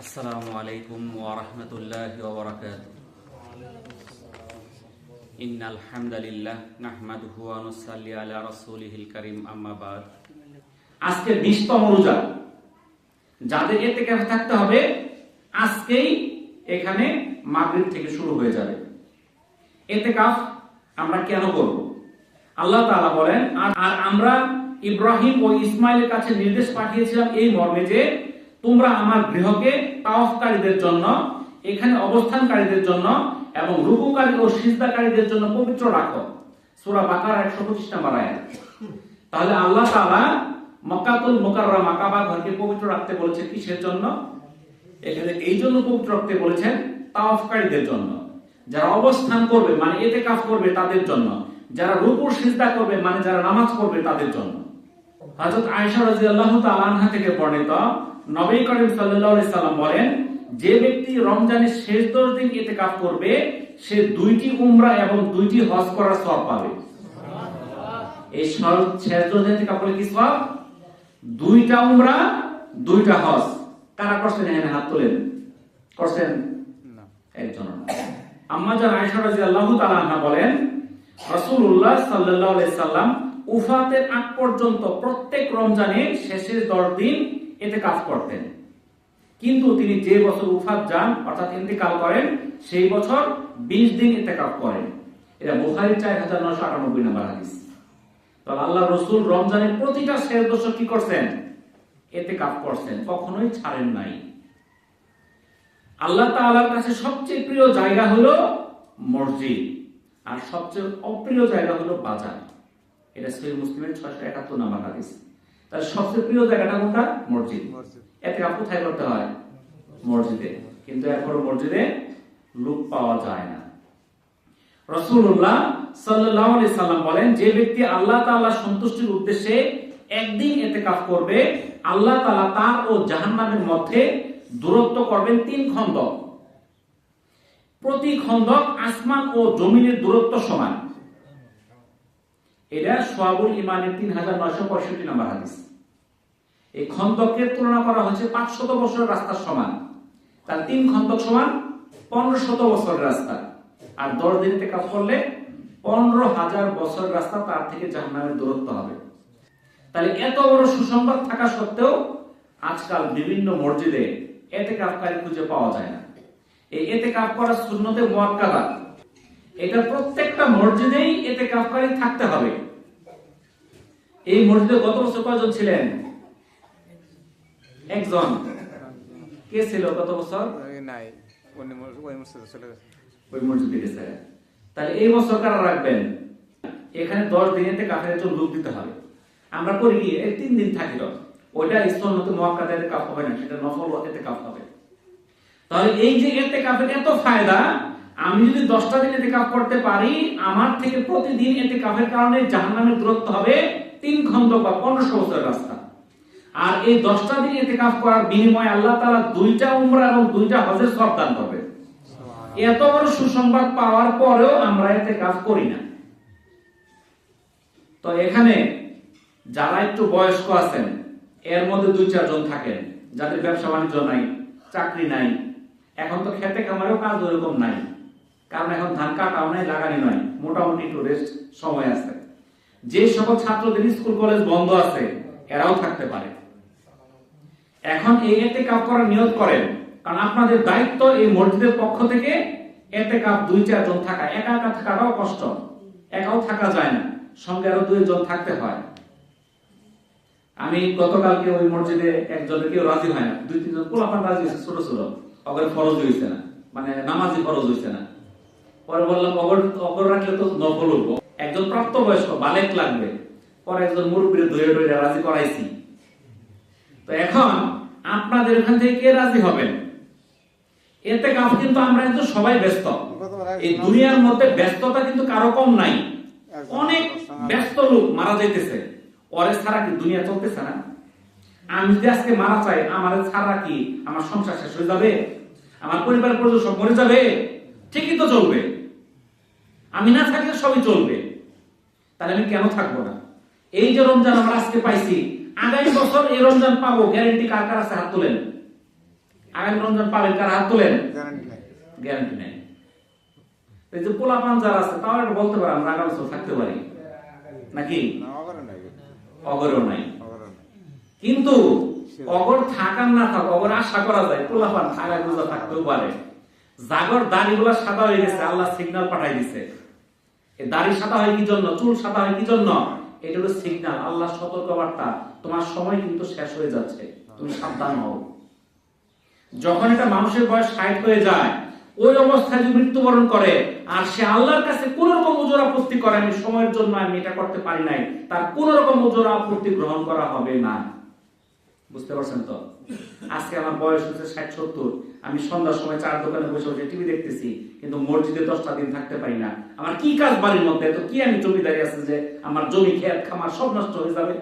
আসসালামু আলাইকুম ওয়া রোজা। যাদের ইতিকাফে থাকতে হবে, আজকেই এখানে মাগরিব থেকে শুরু হয়ে যাবে। ইতিকাফ আমরা কেন করব? আল্লাহ তাআলা বলেন, আর আমরা ইব্রাহিম ও ইসমাইলের কাছে নির্দেশ পাঠিয়েছিলাম এই মর্মে যে তোমরা আমার গৃহকে তাওয়াফকারীদের জন্য, এখানে অবস্থানকারীদের জন্য এবং রুকুকারী ও সিজদাকারীদের জন্য পবিত্র রাখো। সূরা বাকারা 125 নম্বর আয়াত। তাহলে আল্লাহ তাআলা মক্কাতুল মুকাররমা কাবা ঘরকে পবিত্র রাখতে বলেছেন কিসের জন্য? এখানে এই জন্য পবিত্র রাখতে বলেছেন তাওয়াফকারীদের জন্য। যারা অবস্থান করবে মানে এতে কাজ করবে তাদের জন্য। যারা রুকু সিজদা করবে মানে যারা নামাজ পড়বে তাদের জন্য। হযরত আয়েশা রাদিয়াল্লাহু তাআলা আনহা থেকে বর্ণিত নবী করিম সাল্লাম বলেন যে ব্যক্তি রমজানের শেষ দশ দিন ইতিকাফ করবে সে দুইটি উমরা এবং দুইটি হজ করার সওয়াব পাবে। এই শেষ দশ দিন ইতিকাফ করলে কি সওয়াব? দুইটা উমরা দুইটা হজ। কারা করছেন? এখানে হাত তোলেন। করছেন? একজন। আম্মা জান আয়েশা রাদিয়াল্লাহু তাআলা আনহা বলেন রাসূলুল্লাহ সাল্লাল্লাহু আলাইহি সাল্লাম উফাতের আগ পর্যন্ত প্রত্যেক রমজানে শেষের 10 দিন ইতিকাফ করতেন। কিন্তু তিনি যে বছর উফাত যান, অর্থাৎ ইন্তেকাল করেন, সেই বছর 20 দিন ইতিকাফ করেন। এটা বুখারী 4998 নম্বর হাদিস। তাহলে আল্লাহ রসুল রমজানের প্রতিটা শেষ দশক কি করছেন? এতে কাপ করছেন, কখনোই ছাড়েন নাই। আল্লাহ তাআলার কাছে সবচেয়ে প্রিয় জায়গা হলো মসজিদ, আর সবচেয়ে অপ্রিয় জায়গা হলো বাজার। এটা সহিহ মুসলিমের ছয়শো একাত্তর নাম্বার হাদিস। তার সবচেয়ে প্রিয় জায়গাটা কোনটা? মসজিদ। এতে কোথায় করতে হয়? মসজিদে। কিন্তু এখন মসজিদে লোক পাওয়া যায় না। রসুল্লাহ আলাইহি সাল্লাম বলেন যে ব্যক্তি আল্লাহ তাআলা সন্তুষ্টির উদ্দেশ্যে একদিন এতেকাফ করবে আল্লাহ তাআলা তার ও জাহান্নামের মধ্যে দূরত্ব করবেন তিন খন্দক। প্রতি খন্দক আসমান ও জমিনের দূরত্ব সমান। এটা সোয়াবুল ইমানের তিন হাজার নয়শো পঁয়ষট্টি নম্বর হাদিস। এই খন্দকের তুলনা করা হয়েছে পাঁচশত বছরের রাস্তার সমান। তার তিন খন্দক সমান পনেরো শত বছরের রাস্তা। আর দশ দিন কাজ করলে পনেরো হাজার বছর রাস্তা তার থেকে জাহান্নামের দূরত্ব হবে। তাহলে এত বড় সুসংবাদ থাকা সত্ত্বেও আজকাল বিভিন্ন মসজিদে এতে কাপকারী খুঁজে পাওয়া যায় না। এই এতে কাপ করার শূন্যতে মোয়াক্কাদা। এটা প্রত্যেকটা মসজিদেই এতে কাপকারী থাকতে হবে। এই মসজিদে গত বছর কয়জন ছিলেন? একজন। কে ছিল গত বছর? নাই ওই মসজিদে চলে গেছে। ওই মসজিদে গেছে। তাহলে এই বছর কারা রাখবেন? এখানে দশ দিনেতে কাফের একজন লোক দিতে হবে। আমরা করি কি তিন দিন থাকিল ওইটা মহাকাদের কাপ হবে না সেটা নফল এতে কাপ হবে। তাহলে এই যে এতে কাপের এত ফায়দা আমি যদি দশটা দিন এতে কাপ করতে পারি আমার থেকে প্রতিদিন এতে কাপের কারণে জাহান্নামের দূরত্ব হবে তিন খন্ড বা পনেরোশো বছরের রাস্তা। আর এই দশটা দিন এতে কাপ করার বিনিময়ে আল্লাহ তারা দুইটা উমরা এবং দুইটা হজের সব দান করবে। এত বড় সুসংবাদ পাওয়ার পরেও আমরা এতে কাজ করি না। তো এখানে যারা একটু বয়স্ক আছেন এর মধ্যে দুই চারজন থাকেন যাদের ব্যবসা বাণিজ্য নাই চাকরি নাই এখন তো খেতে খামারেও কাজ ওরকম নাই। কারণ এখন ধান কাটাও নাই লাগানি নয়, মোটামুটি একটু রেস্ট সময় আছে। যে সকল ছাত্রদের স্কুল, কলেজ বন্ধ আছে, এরাও থাকতে পারে। এখন এই এতে কাপ করার নিয়ত করেন, কারণ আপনাদের দায়িত্ব এই মসজিদের পক্ষ থেকে এতে কাপ দুই চারজন থাকা। একা একা থাকাটাও কষ্ট, একাও থাকা যায় না, সঙ্গে আরও দুইজন থাকতে হয়। আমি গতকালকে ওই মসজিদে একজনের কেউ রাজি হয় না। দুই, তিনজন পোলাপান রাজি হয়েছে, ছোট ছোট। অগর ফরজ হয়েছে না মানে নামাজি ফরজ হয়েছে না। পরে বললাম অগর অগর রাখলে তো নফল উঠবো একজন প্রাপ্তবয়স্ক, বালেক লাগবে। পরে একজন মুরব্বীর ধরে ধরে রাজি করাইছি। তো এখন আপনাদের ওখান থেকে কে রাজি হবেন? এতে কাজ কিন্তু আমরা কিন্তু সবাই ব্যস্ত। এই দুনিয়ার মধ্যে ব্যস্ততা কিন্তু কারও কম নাই। অনেক ব্যস্ত লোক মারা যাইতেছে। পরে ছাড়া কি দুনিয়া চলতেছে না? আমি যদি আজকে মারা চাই, আমার ছাড়া কি আমার সংসার শেষ হয়ে যাবে? আমার পরিবার পরিজন সব মরে যাবে? ঠিকই তো চলবে। আমি না থাকলে সবই চলবে। তাহলে আমি কেন থাকব না? এই যে রমজান আমরা আজকে পাইছি আগামী বছর এই রমজান পাবো গ্যারেন্টি কার কার আছে হাত তোলেন? আগামী রমজান পাবেন কার হাত তোলেন? গ্যারান্টি নাই। এই যে পোলাপান যারা আছে তাও একটা বলতে পারে আমরা আগামী বছর থাকতে পারি। নাকি? অগরও নাই। কিন্তু অগর থাকার না থাক অগর আশা করা যায় পোলাপান থাকা গুজা থাকতেও পারে। জাগর দাড়িগুলা সাদা হয়ে গেছে আল্লাহ সিগন্যাল পাঠাই দিছে। দাড়ি সাদা হয় কি জন্য? চুল সাদা হয় কি জন্য? এটা হলো সিগন্যাল আল্লাহ সতর্ক বার্তা তোমার সময় কিন্তু শেষ হয়ে যাচ্ছে। তুমি সাবধান হও। যখন এটা মানুষের বয়স ষাট হয়ে যায়, ওই অবস্থায় যদি মৃত্যুবরণ করে, আর সে আল্লাহর কাছে কোন রকম ওজোর আপত্তি করে, আমি সময়ের জন্য আমি এটা করতে পারি নাই, তার কোন রকম ওজোর আপত্তি গ্রহণ করা হবে না। বুঝতে পারছেন তো? আজকে আমার বয়স হচ্ছে ষাট সত্তর। আমি সন্ধ্যার সময় চার দোকানে বসে বসে টিভি দেখতেছি, কিন্তু মসজিদে দশটা দিন থাকতে পারি না। আমার কি কাজ বাড়ির মধ্যে? তো কি আমি জমিদারি আছে যে আমার জমি, খেত, খামার সব নষ্ট হয়ে যাবে?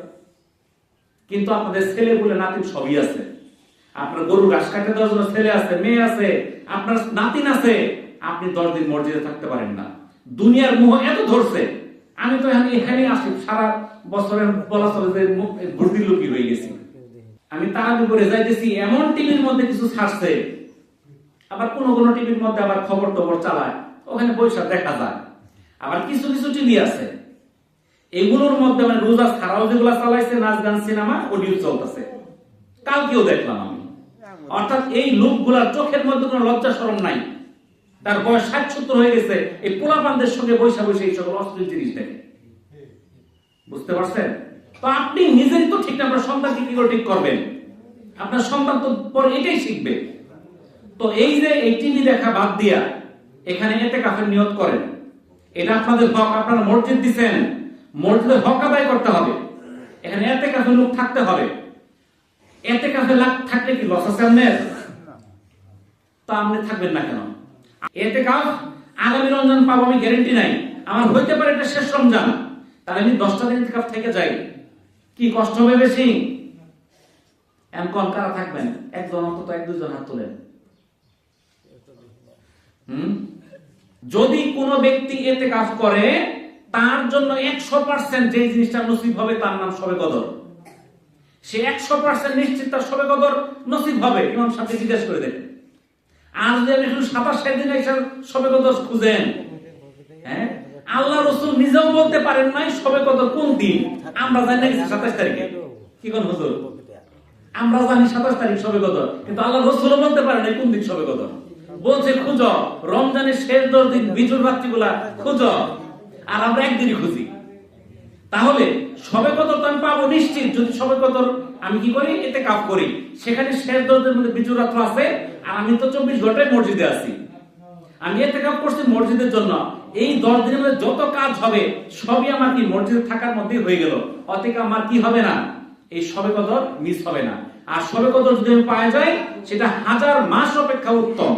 কিন্তু আপনাদের ছেলে বলে নাতিন সবই আছে। আপনার গরু ঘাস কাটতে দেওয়ার জন্য ছেলে আছে, মেয়ে আছে, আপনার নাতিন আছে। আপনি দশ দিন মসজিদে থাকতে পারেন না। দুনিয়ার মোহ এত ধরছে। আমি তো এখানে এখানে আসি, সারা বছরের বলা চলে যে ভর্তি লুকি হয়ে গেছি। আমি তার উপরে যাইতেছি, এমন টিভির মধ্যে কিছু ছাড়ছে। আবার কোন কোন টিভির মধ্যে আবার খবর টবর চালায়। ওখানে বৈশাখ দেখা যায়। আবার কিছু কিছু টিভি আছে। এগুলোর মধ্যে মানে রোজা ছাড়াও যেগুলো চালাইছে, নাচ, গান, সিনেমা, অডিও চলতেছে। কালকেও দেখলাম আমি। অর্থাৎ এই লোকগুলার চোখের মধ্যে কোনো লজ্জা শরম নাই। তার বয়স ষাট, সত্তর হয়ে গেছে। এই পোলাপানদের সঙ্গে বৈশা বসে এই সকল অশ্লীল জিনিস দেখে। বুঝতে পারছেন? তো আপনি নিজেই তো ঠিক আপনার সন্তানকে কি করে ঠিক করবেন? আপনার সন্তান তো পরে এটাই শিখবে। তো এই যে এই টিভি দেখা বাদ দিয়া এখানে এতে কাফের নিয়ত করেন। এটা আপনাদের হক, আপনারা মসজিদ দিচ্ছেন মসজিদে হক আদায় করতে হবে। এখানে এতে কাফের লোক থাকতে হবে। এতে কাফে লাখ থাকলে কি লস আছে আপনার? তা আপনি থাকবেন না কেন? এতে কাফ আগামী রমজান পাবো আমি গ্যারেন্টি নাই। আমার হইতে পারে এটা শেষ রমজান। তাহলে আমি দশটা দিন কাফ থেকে যাই। কি কষ্ট হবে বেশি? এমন কোন কারা থাকবেন? একজন অন্তত এক দুজন হাত তোলেন। যদি কোনো ব্যক্তি এতে কাজ করে, তার জন্য একশো পার্সেন্ট যে জিনিসটা নসিব হবে, তার নাম সবে কদর। সে একশো পার্সেন্ট নিশ্চিত তার সবে কদর নসিব হবে, ইমাম সাহেবকে জিজ্ঞেস করে দেখেন। আর যদি আপনি শুধু সাতাশ দিন এসে সবে কদর খুঁজেন হ্যাঁ? আল্লাহ রসুল নিজেও বলতে পারেন নাই সবে কদর কোন দিন? আমরা জানি না সাতাশ তারিখে। কি কোন হুজুর? আমরা জানি সাতাশ তারিখ সবে কদর কিন্তু আল্লাহ রসুলও বলতে পারেন কোন দিন সবে কদর বলছে, খুঁজো, রমজানের শেষ দশ দিন বিজুর রাত্রিগুলা খুঁজো। আর আমরা একদিনই খুঁজি। তাহলে সবে কদর তো আমি পাবো নিশ্চিত। যদি সবে কদর আমি কি করি? এতে কাপ করি। সেখানে শেষ দশদের মধ্যে বিজু রাত্র আছে। আর আমি তো চব্বিশ ঘন্টায় মসজিদে আছি। আমি এতে কাপ করছি মসজিদের জন্য। এই দশ দিনের মধ্যে যত কাজ হবে, সবই আমার কি মসজিদে থাকার মধ্যে হয়ে গেল? অতএব আমার কি হবে না? এই সবে কদর মিস হবে না। আর সবে কদর যদি আমি পাওয়া যায়, সেটা হাজার মাস অপেক্ষা উত্তম।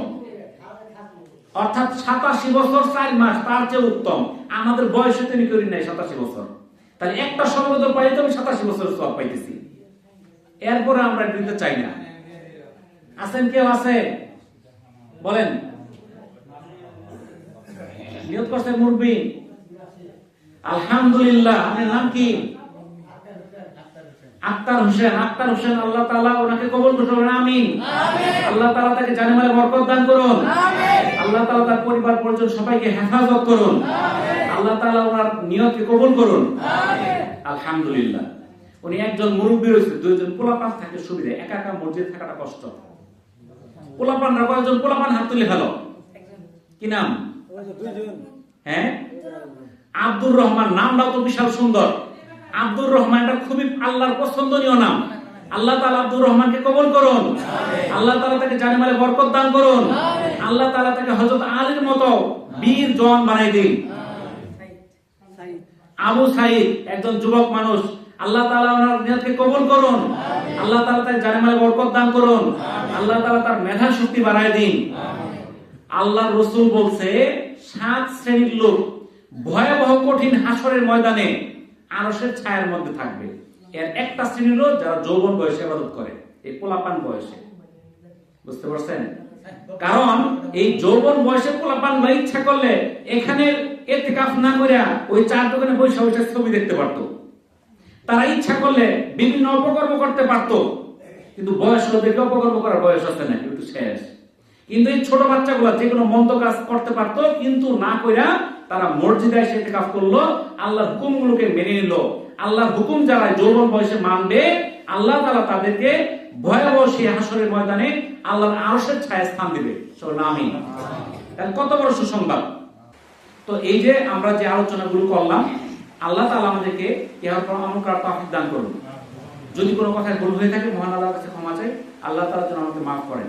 অর্থাৎ সাতাশি বছর চার মাস, তার চেয়ে উত্তম। আমাদের বয়সে তিনি করি নাই সাতাশি বছর। তাহলে একটা সমবেত পাই তো আমি সাতাশি বছর সব পাইতেছি। এরপরে আমরা দিতে চাই না। আছেন কেউ আছে বলেন। নিয়ত করছেন মুরবি আলহামদুলিল্লাহ আপনার নাম কি? আক্তার হোসেন। আক্তার হোসেন আল্লাহ তাআলা ওনাকে কবুল করুন আমিন। আল্লাহ তাআলা তাকে জানেমালে বরকত দান করুন। আল্লাহ তাআলা তার পরিবার পরিজন সবাইকে হেফাজত করুন। আল্লাহ তাআলা ওনার নিয়তকে কবুল করুন। আলহামদুলিল্লাহ। উনি একজন মুরব্বী রয়েছে দুইজন পোলাপান থাকে সুবিধা একা একা মসজিদ থাকাটা কষ্ট। পোলাপানরা কয়েকজন পোলাপান হাত তুলে ফেলো। কি নাম? হ্যাঁ? আব্দুর রহমান, নামটাও তো বিশাল সুন্দর। আব্দুর রহমানটা খুবই আল্লাহর পছন্দনীয় নাম। আল্লাহ তাআলা আব্দুর রহমানকে কবুল করুন। আল্লাহ তাআলা তাকে জানেমালে বরকত দান করুন। আল্লাহ তাআলা তাকে হযরত আলীর মতো বীর জওয়ান বানাই দিন। আবু সাইদ একজন যুবক মানুষ। আল্লাহ তাআলা ওনার নিয়তকে কবুল করুন। আল্লাহ তালা তাকে জানেমালে বরকত দান করুন। আল্লাহ তালা তার মেধা শক্তি বাড়ায় দিন। আল্লাহ রসুল বলছে সাত শ্রেণির লোক ভয়াবহ কঠিন হাসরের ময়দানে আরসের ছায়ার মধ্যে থাকবে। এর একটা শ্রেণির লোক যারা যৌবন বয়সে আবাদত করে, এই পোলাপান বয়সে। বুঝতে পারছেন? কারণ এই যৌবন বয়সে পোলাপান বা ইচ্ছা করলে এখানে এতেকাফ না করে ওই চার দোকানে বসে বসে ছবি দেখতে পারতো। তারা ইচ্ছা করলে বিভিন্ন অপকর্ম করতে পারতো, কিন্তু বয়স হলে অপকর্ম করার বয়স আছে না, একটু শেষ। কিন্তু এই ছোট বাচ্চাগুলো যে কোনো মন্দ কাজ করতে পারতো, কিন্তু না কইরা তারা মসজিদে এসে কাজ করল, আল্লাহর হুকুমগুলোকে মেনে নিল। আল্লাহর হুকুম যারা যৌবন বয়সে মানবে, আল্লাহ তাআলা তাদেরকে ভয়াবহ সেই হাসরের ময়দানে আল্লাহর ছায়া স্থান দিবে। আমি কত বড় সুসংবাদ? তো এই যে আমরা যে আলোচনাগুলো করলাম, আল্লাহ তাআলা আমাদেরকে ইহার পর তৌফিক দান করুন। যদি কোনো কথায় ভুল হয়ে থাকে, মহান আল্লাহর কাছে ক্ষমা চাই, আল্লাহ তাআলা যেন আমাকে মাফ করেন।